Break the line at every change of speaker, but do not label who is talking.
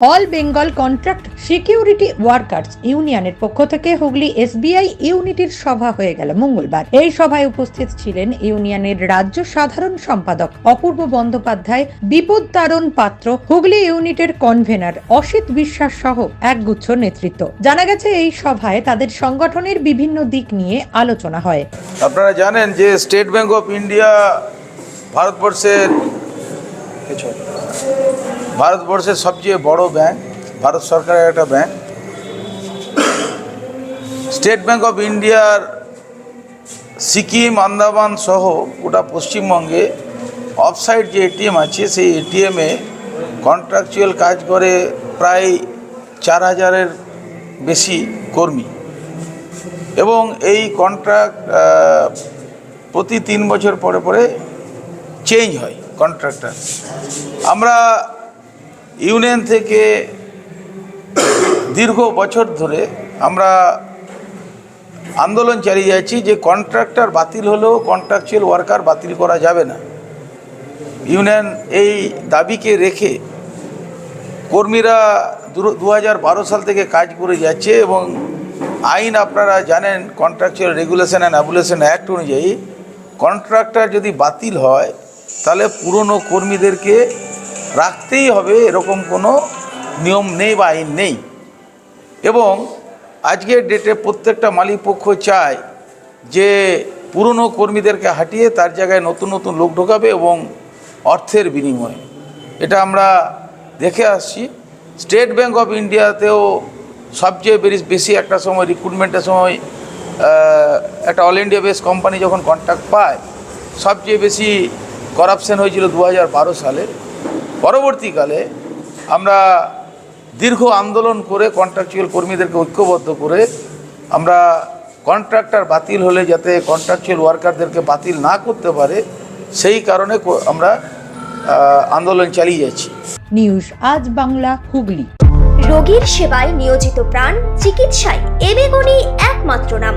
All Bengal contract security workers ইউনিয়নের পক্ষ থেকে হুগলি এসবিআই ইউনিটির সভা হয়ে গেল মঙ্গলবার। এই সভায় উপস্থিত ছিলেন ইউনিয়নের রাজ্য সাধারণ সম্পাদক অপূর্ব বন্দ্যোপাধ্যায়, বিপদ তারণ পাত্র হুগলি ইউনিটের কনভেনার অসিত বিশ্বাস সহ একগুচ্ছ নেতৃত্ব। জানা গেছে, এই সভায় তাদের সংগঠনের বিভিন্ন দিক নিয়ে আলোচনা হয়।
আপনারা জানেন যে স্টেট ব্যাংক অফ ইন্ডিয়া ভারতবর্ষের ভারতবর্ষের সবচেয়ে বড় ব্যাংক ভারত সরকারের একটা ব্যাংক স্টেট ব্যাংক অফ ইন্ডিয়ার সিকিম আন্দামান সহ গোটা পশ্চিমবঙ্গে অফসাইড যে এটিএম আছে, সেই এটিএমে কন্ট্রাকচুয়াল কাজ করে প্রায় চার হাজারের বেশি কর্মী। এবং এই কন্ট্রাক্ট প্রতি তিন বছর পরে পরে চেঞ্জ হয় কন্ট্রাক্টর আমরা ইউনিয়ন থেকে দীর্ঘ বছর ধরে আমরা আন্দোলন চালিয়ে যাচ্ছি যে কন্ট্রাক্টর বাতিল হলেও কন্ট্রাকচুয়াল ওয়ার্কার বাতিল করা যাবে না। ইউনিয়ন এই দাবিকে রেখে কর্মীরা দু হাজার বারো সাল থেকে কাজ করে যাচ্ছে এবং আইন আপনারা জানেন contractual regulation and abolition act অনুযায়ী কন্ট্রাক্টর যদি বাতিল হয়, তাহলে পুরনো কর্মীদেরকে রাখতেই হবে, এরকম কোনো নিয়ম নেই বা আইন নেই। এবং আজকের ডেটে প্রত্যেকটা মালিক পক্ষ চায় যে পুরনো কর্মীদেরকে হাঁটিয়ে তার জায়গায় নতুন নতুন লোক ঢোকাবে এবং অর্থের বিনিময়ে। এটা আমরা দেখে আসছি। স্টেট ব্যাঙ্ক অফ ইন্ডিয়াতেও সবচেয়ে বেশি বেশি একটা সময় রিক্রুটমেন্টের সময় একটা অল ইন্ডিয়া বেস কোম্পানি যখন কন্ট্যাক্ট পায়, সবচেয়ে বেশি করাপশন হয়েছিল দু সালে। পরবর্তীকালে আমরা দীর্ঘ আন্দোলন করে কন্ট্রাকচুয়াল কর্মীদেরকে ঐক্যবদ্ধ করে আমরা কন্ট্রাক্টর বাতিল হলে যাতে কন্ট্রাকচুয়াল ওয়ার্কারদেরকে বাতিল না করতে পারে সেই কারণে আমরা আন্দোলন চালিয়ে যাচ্ছি।
নিউজ আজ বাংলা হুগলি।
রোগীর সেবায় নিয়োজিত প্রাণ চিকিৎসায় এবেগুনি একমাত্র নাম।